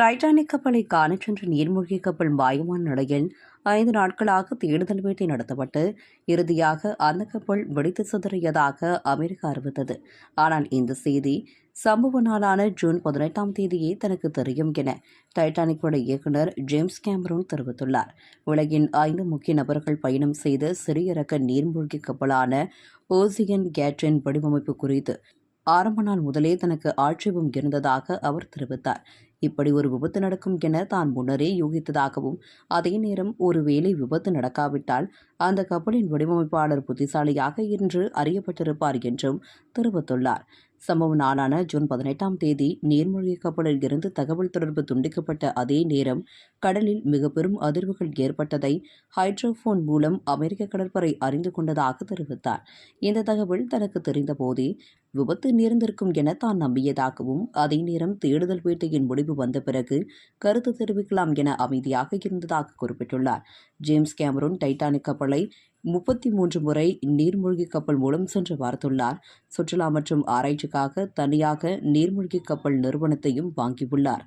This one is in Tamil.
டைட்டானிக் கப்பலை காண சென்ற நீர்மூழ்கி கப்பல் மாயமான நிலையில் ஐந்து நாட்களாக தேடுதல் வேட்டை நடத்தப்பட்டு இறுதியாக அந்த கப்பல் வெடித்து சிதறியதாக அமெரிக்கா அறிவித்தது. ஆனால் இந்த செய்தி சம்பவ நாளான ஜூன் பதினெட்டாம் தேதியே தனக்கு தெரியும் என டைட்டானிக் பட இயக்குனர் ஜேம்ஸ் கேமரூன் தெரிவித்துள்ளார். உலகின் ஐந்து முக்கிய நபர்கள் பயணம் செய்த சிறிய ரக நீர்மூழ்கி கப்பலான ஓசியன் கேட்ரின் வடிவமைப்பு குறித்து ஆரம்ப நாள் முதலே தனக்கு ஆட்சேபம் இருந்ததாக அவர் தெரிவித்தார். இப்படி ஒரு விபத்து நடக்கும் என தான் முன்னரே யூகித்ததாகவும் அதே நேரம் ஒருவேளை விபத்து நடக்காவிட்டால் அந்த கப்பலின் வடிவமைப்பாளர் புத்திசாலியாக இன்று அறியப்பட்டிருப்பார் என்றும் தெரிவித்துள்ளார். சம்பவ நாளான ஜூன் பதினெட்டாம் தேதி நீர்மூழ்கி கப்பலில் இருந்து தகவல் தொடர்பு துண்டிக்கப்பட்ட அதே நேரம் கடலில் மிக பெரும் அதிர்வுகள் ஏற்பட்டதை ஹைட்ரோஃபோன் மூலம் அமெரிக்க கடற்படை அறிந்து கொண்டதாக தெரிவித்தார். இந்த தகவல் தனக்கு தெரிந்தபோதே விபத்து நேர்ந்திருக்கும் என தான் நம்பியதாகவும் அதே நேரம் தேடுதல் வேட்டையின் முடிவு வந்த பிறகு கருத்து தெரிவிக்கலாம் என அமைதியாக இருந்ததாக குறிப்பிட்டுள்ளார். ஜேம்ஸ் கேமரூன் டைட்டானிக் கப்பலை முப்பத்தி மூன்று முறை நீர்மூழ்கி கப்பல் மூலம் சென்று பார்த்துள்ளார். சுற்றுலா மற்றும் ஆராய்ச்சிக்காக தனியாக நீர்மூழ்கி கப்பல் நிறுவனத்தையும் வாங்கியுள்ளார்.